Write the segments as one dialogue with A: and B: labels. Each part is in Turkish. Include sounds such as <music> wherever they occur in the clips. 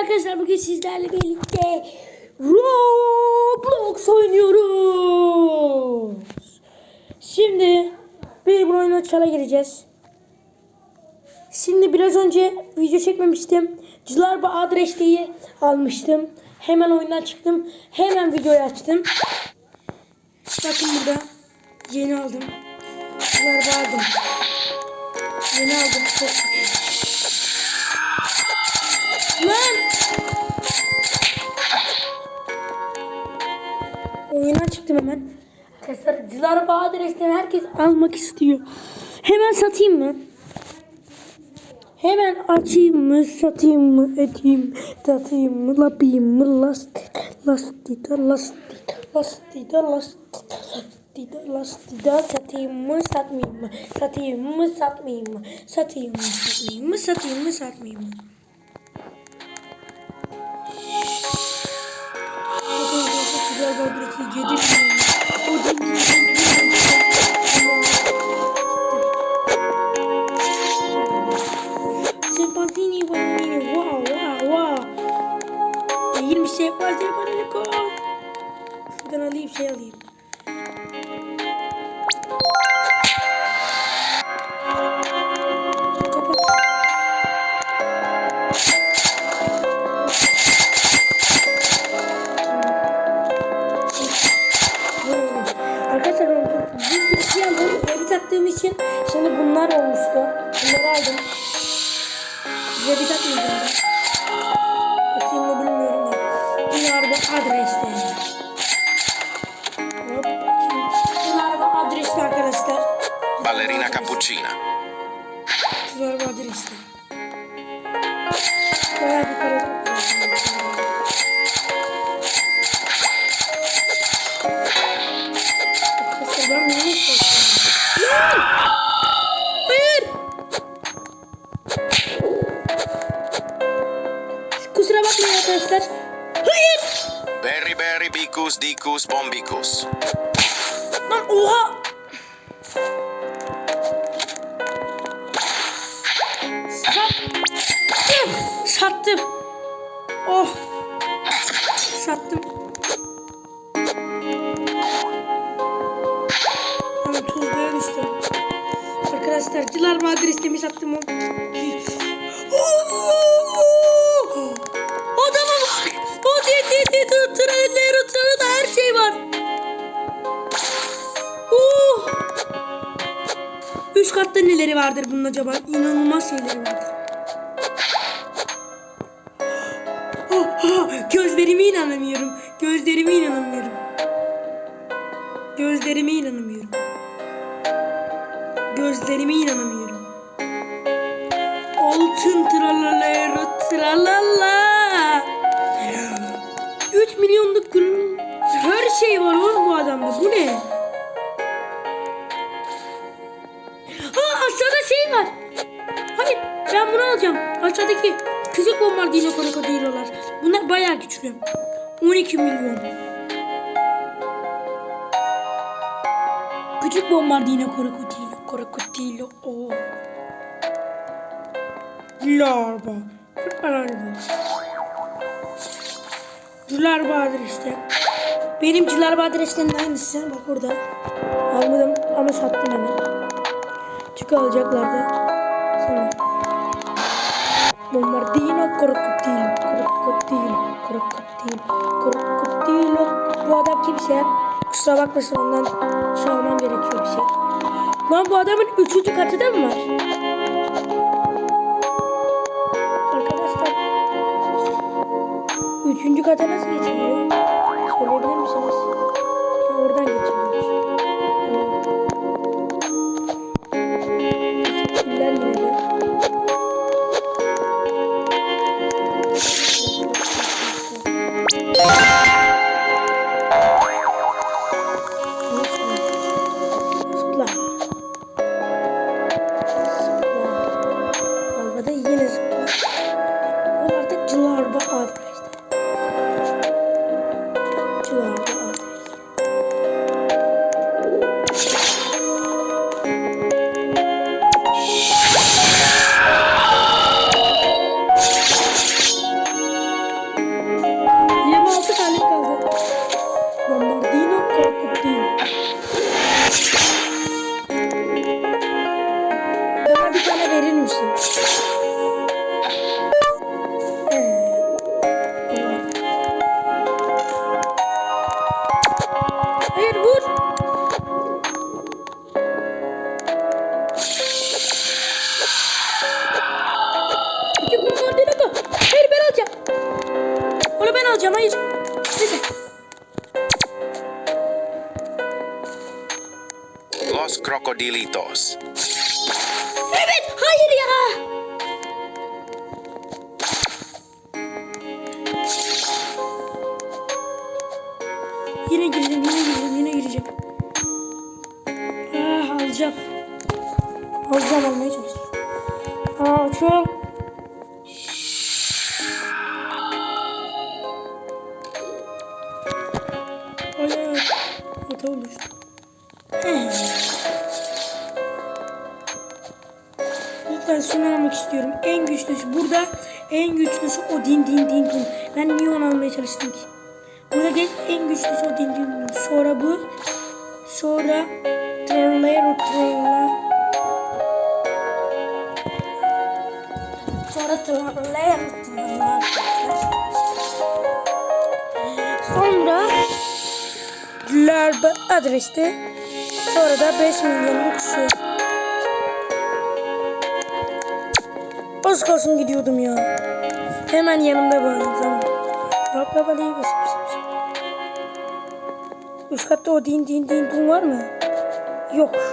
A: arkadaşlar bugün sizlerle birlikte Roblox oynuyoruz. Şimdi bir bu oyuna çala gireceğiz. Şimdi biraz önce video çekmemiştim. Cılarba adres diye almıştım. Hemen oyundan çıktım. Hemen videoyu açtım. Bakın burada yeni aldım. Cılarba aldım. Yeni aldım. Çok Lan! Çıktım hemen. Arkadaşlar Dilara adresten herkes almak istiyor. Hemen satayım mı? Hemen açayım mı, satayım mı, edeyim, satayım mı, lapayım mı, lastik, lastida, lastida, lastida, lastida, lastida, satayım mı, satmayayım mı, satayım mı, satmayayım mı, satayım mı, satmayayım mı, satayım mı, satmayayım mı. 7 milyon. O da Sempatini vanini. Wow wow wow. 20 sempatini vanini. Go. Şuradan alayım şey alayım. Arkadaşlar ben bunu istiyorum. Lan! Hayır! Kusura bakmayın arkadaşlar. Hayır!
B: Berry berry bicus dicus bombicus.
A: Lan oha! Katta neleri vardır bunun acaba? İnanılmaz şeyleri vardır. Oh, <gasps> oh, gözlerime inanamıyorum. Gözlerime inanamıyorum. Krokodilo. Oo. Larva. Larva. Larva adreste. Benim Larva adreslerinin aynısı. Bak burada. Almadım ama sattım hemen. Çünkü alacaklardı. Sonra. Bombardino krokodilo. Krokodilo. Krokodilo. Krokodilo. Bu adam kimse. Kusura bakmasın ondan şey gerekiyor bir şey. Lan bu adamın üçüncü katı da mı var? Arkadaşlar. Üçüncü kata nasıl geçiliyor? Söyleyebilir misiniz?
B: Crocodilitos.
A: Evet hayır ya. Trollero trolla. Sonra Larba adreste. Sonra da 5 milyonluk şu. Az kalsın gidiyordum ya. Hemen yanımda. Rap rap aliye basıp basıp basıp. Üst katta o din din din din var mı? Yok.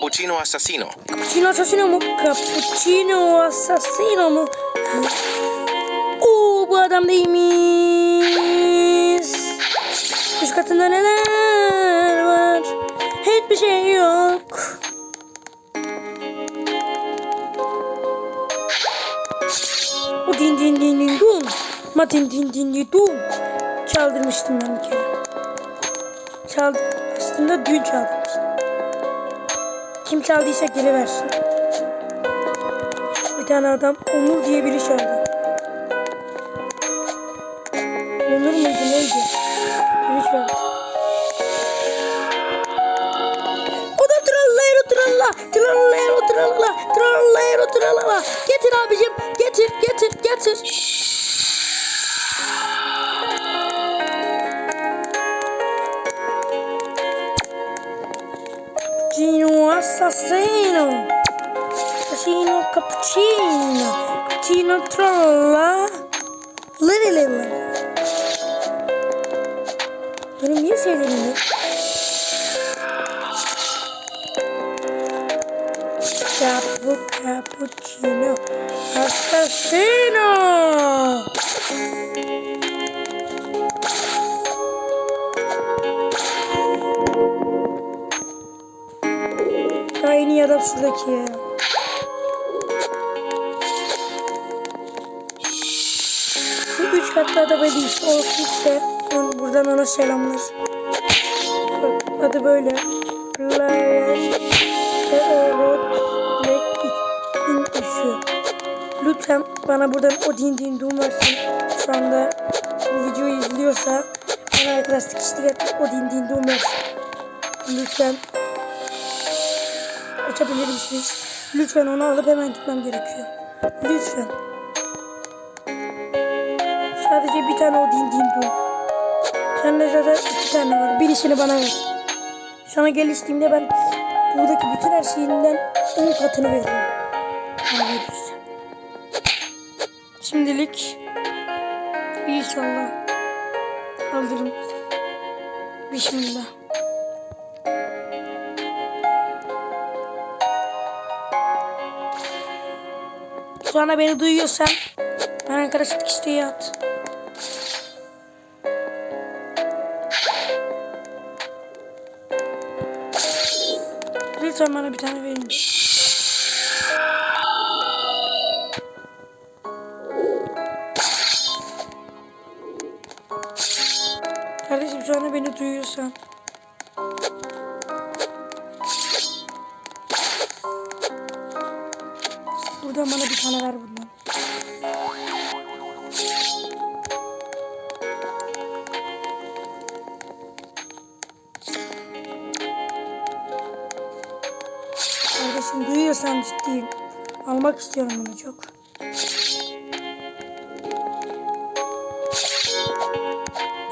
B: Cappuccino assassino.
A: Cappuccino assassino mu? Cappuccino assassino mu? Oo bu adam değilmiş. Üst katında neler var? Hiçbir şey yok. O din din din din dun. Ma din din din din dun. Çaldırmıştım ben bir kere. Çal aslında dün çaldırmıştım. Kim çaldıysa geri versin. Bir tane adam Onur diye biri çaldı. Onur muydu neydi? Biri çaldı. O da trallero tralla, trallero tralla, trallero tralla. Getir abicim, getir, getir, getir. Assassino. Assassino cappuccino. Cappuccino trolla. Lili lili. Benim niye sevdiğim yok? Cappu cappuccino. Üç katlı adam değil. O kimse. On- Buradan ona selamlar. Bak, Adı böyle. Lütfen bana buradan o din din dum versin. Şu anda bu videoyu izliyorsa bana arkadaşlık işte o din din dum versin. Lütfen açabilir misiniz? Lütfen onu alıp hemen gitmem gerekiyor. Lütfen. Sadece bir tane o din din dum. Sende zaten iki tane var. Birisini bana ver. Sana geliştiğimde ben buradaki bütün her şeyinden 10 katını veririm. Bana verirsen. Şimdilik inşallah alırım. Bismillah. Şu beni duyuyorsan ben arkadaşlık isteği at. Lütfen bana bir tane verin. Kardeşim şu anda beni duyuyorsan. Buradan bana bir tane ver bundan. Almak istiyorum bunu çok.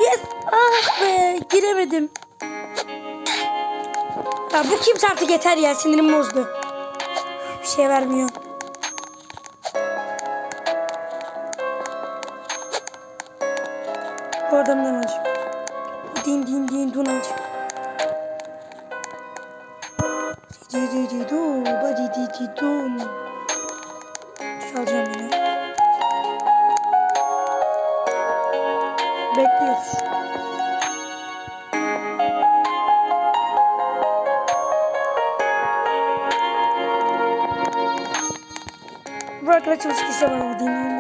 A: Yes! Ah be! Giremedim. Ya bu kimse artık yeter ya. Sinirim bozdu. Bir şey vermiyor. Bu adamdan alacağım. Din din din dun alacağım. Di di du, ba di di di dun. Çalacağım yine. Bekliyoruz. Bu arkadaş çalışırsa bana bu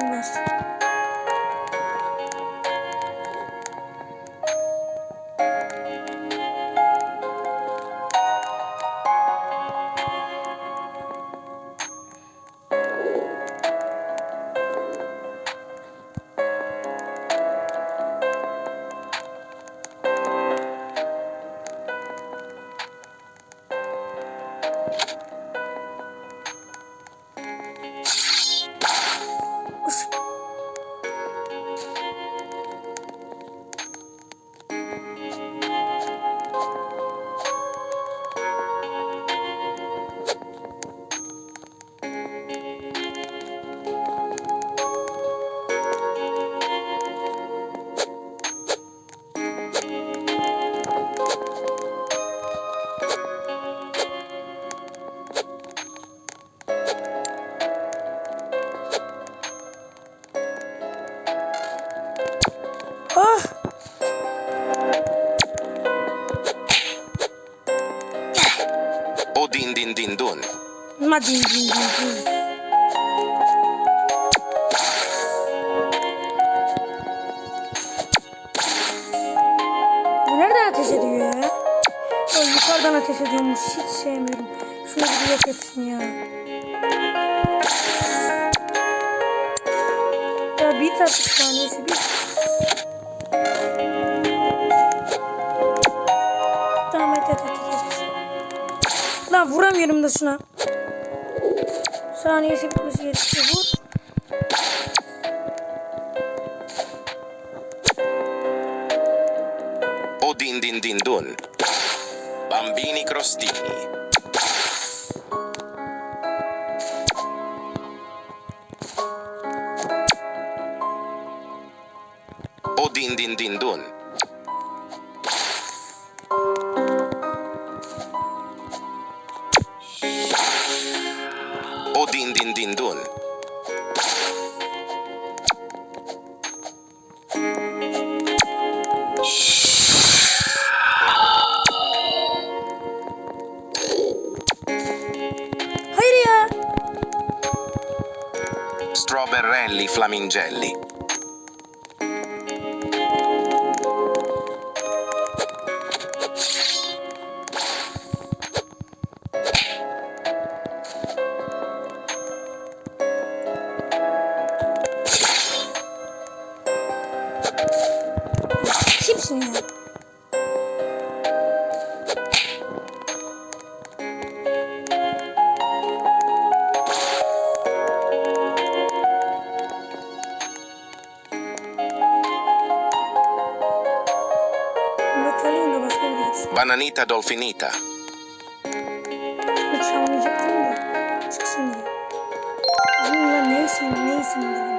A: yukarıdan ateş ediyormuş. Hiç sevmiyorum. Şunu bir yok etsin ya. Ya bir tatlı saniyesi bir. Tamam et et et et. Lan vuramıyorum da şuna. Saniyesi bitmesi gerekiyor. Vur.
B: O din din din dun.
A: Hayır ya.
B: Flamingelli. Bananita dolfinita.
A: Çalmayacaktım da çıksın diye. Bununla neysin neysin dedim.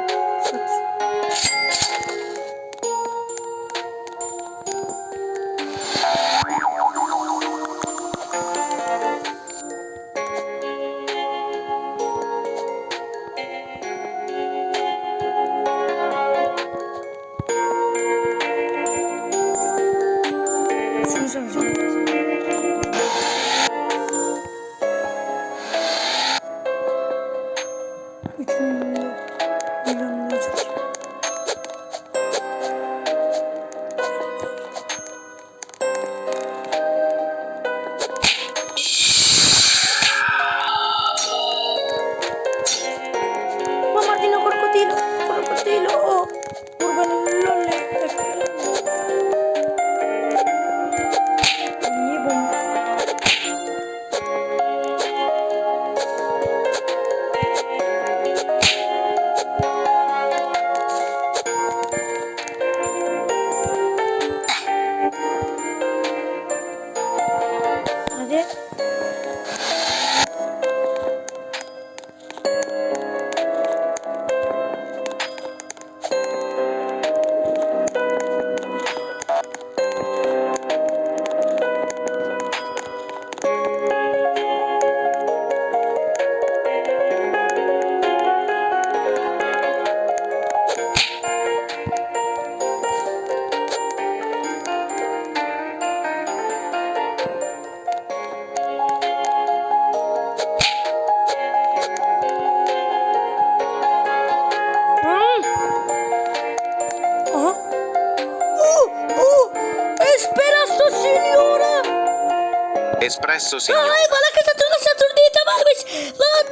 B: Espresso signor.
A: Ay bana Saturno Saturnita varmış. Lan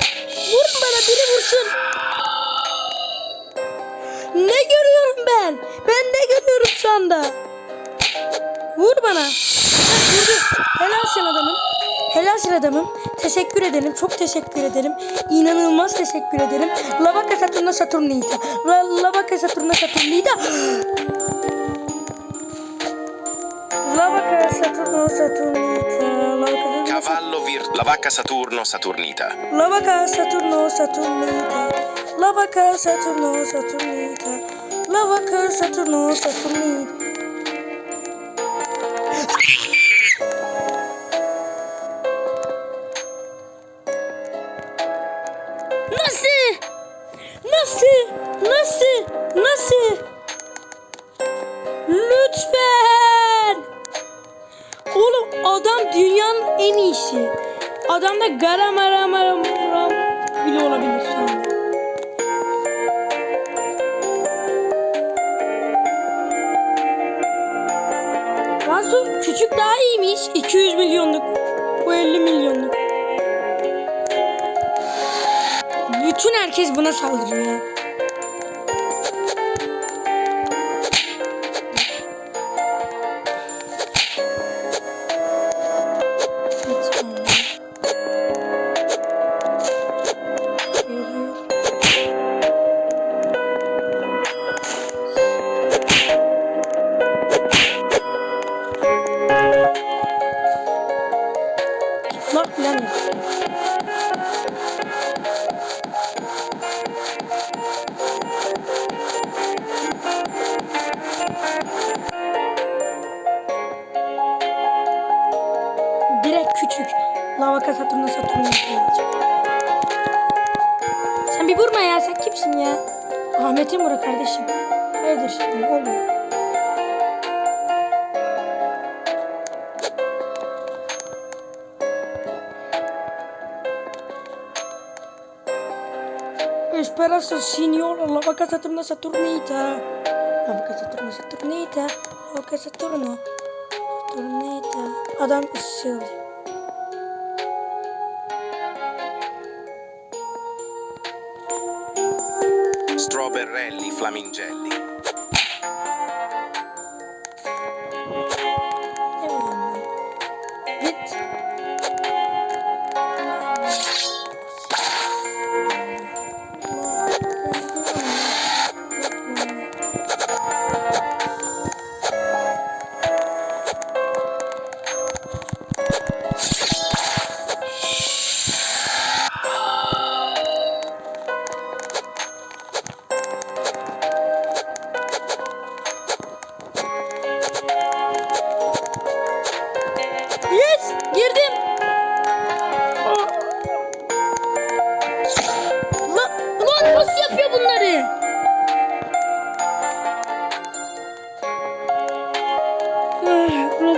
A: vurun bana biri vursun. Ne görüyorum ben? Ben ne görüyorum şu anda? Vur bana. Heh, vurdu. Helalsin adamım. Helalsin adamım. Teşekkür ederim. Çok teşekkür ederim. İnanılmaz teşekkür ederim. Lavaka Saturna Saturnita. La, lavaka Saturna Saturnita. <gasps> Lavaka Saturna Saturnita.
B: La vacca Saturno Saturnita.
A: La vaca Saturno Saturnita. La vaca Saturno Saturnita. La vaca Saturno Saturnita. Saldırıyor vaca Saturna Saturnita. La vaca Saturna Saturnita. La vaca Saturno. Saturnita. Adam ısırıyor.
B: Strawberrelli flamingelli.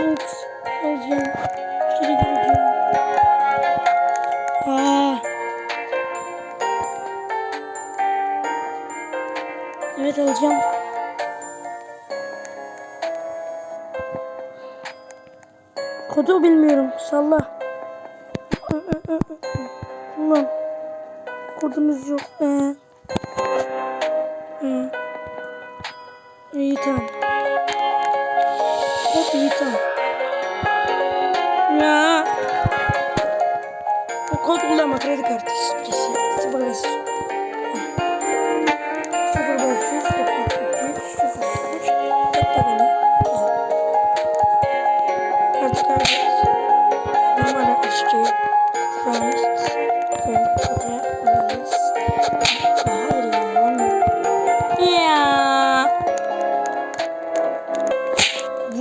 A: Robux alacağım. Geri gireceğim. Ah. Evet alacağım. Kodu bilmiyorum. Salla. Ulan. Kodumuz yok. Ee. Ya.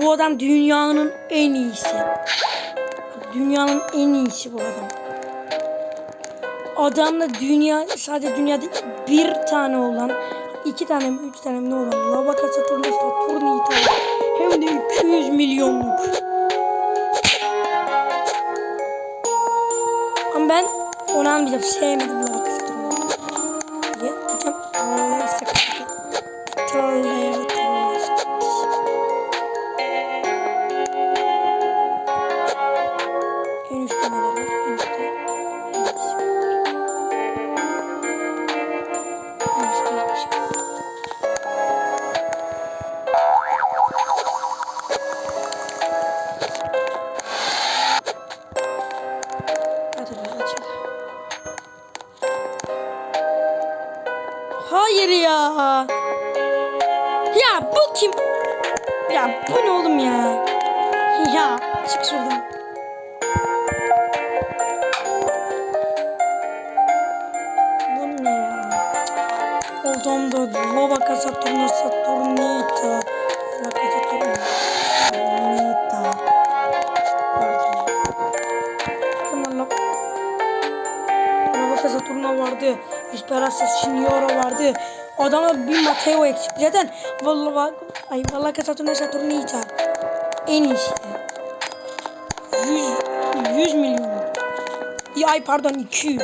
A: Bu adam dünyanın en iyisi. Dünyanın en iyisi bu adam. Adamla dünya sadece dünyada bir tane olan iki tane mi üç tane mi ne olan Lavaka Saturnus Saturnita hem de 200 milyonluk. Ama ben onu almayacağım. Sevmedim Lavaka Hayır ya. Ya bu kim? Ya bu ne oğlum ya? Ya çık şuradan. Bu ne ya? Odamda lava kasa turnu saturnita. Lava vardı. Esperanza Signora vardı. Adama bir Mateo eksik. Zaten vallahi ay vallahi kasa turna saturnita. En iyisi. 100 100 milyon. Ay pardon 200.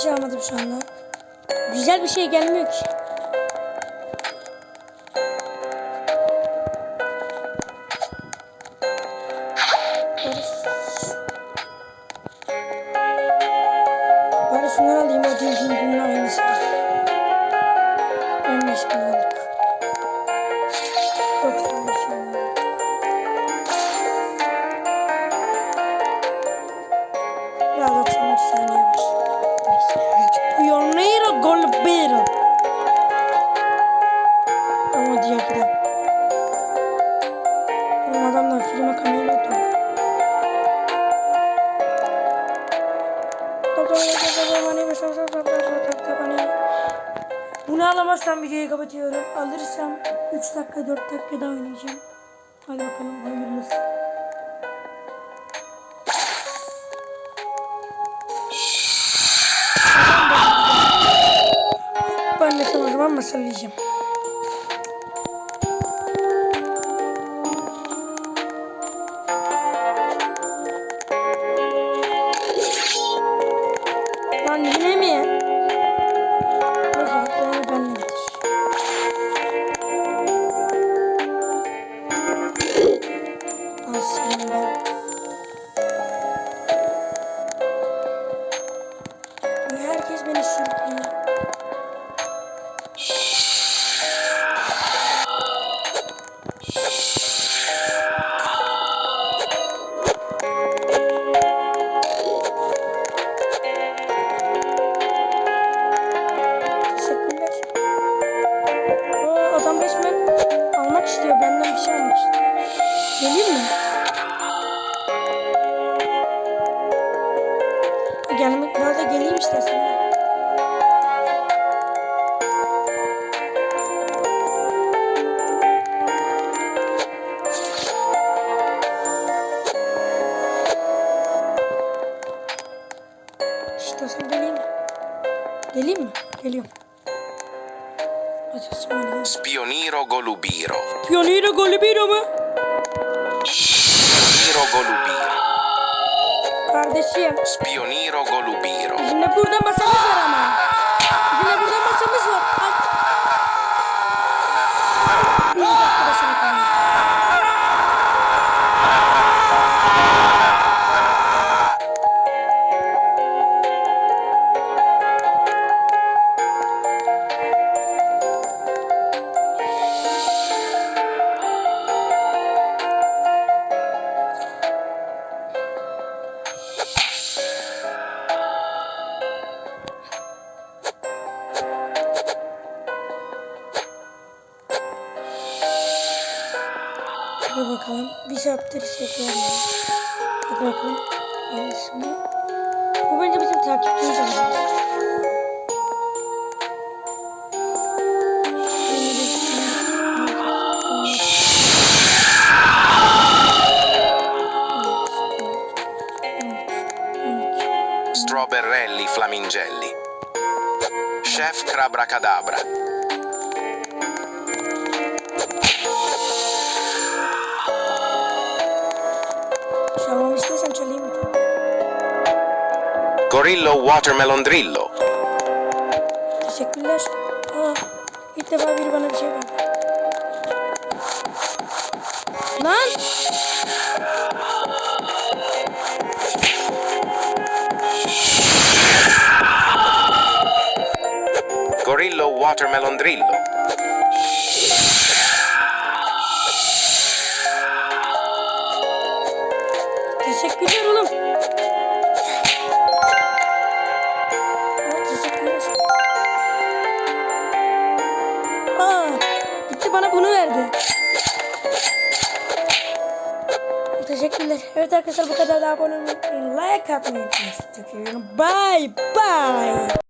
A: şey almadım şu anda. Güzel bir şey gelmiyor ki. 3 dakika 4 dakika daha oynayacağım. Hadi bakalım hayırlısı. Ben de sana o zaman. Lan Çalmamı istersen çalayım bir tane.
B: Gorillo watermelon drillo.
A: Teşekkürler. Aa, ilk defa biri bana bir şey verdi. Lan!
B: Gorillo watermelon drillo.
A: Teşekkürler oğlum. Teşekkürler. Aa, bana bunu verdi. Teşekkürler. Evet arkadaşlar bu kadar da abone olmayı. Like atmayı unutmayın. Bye bye.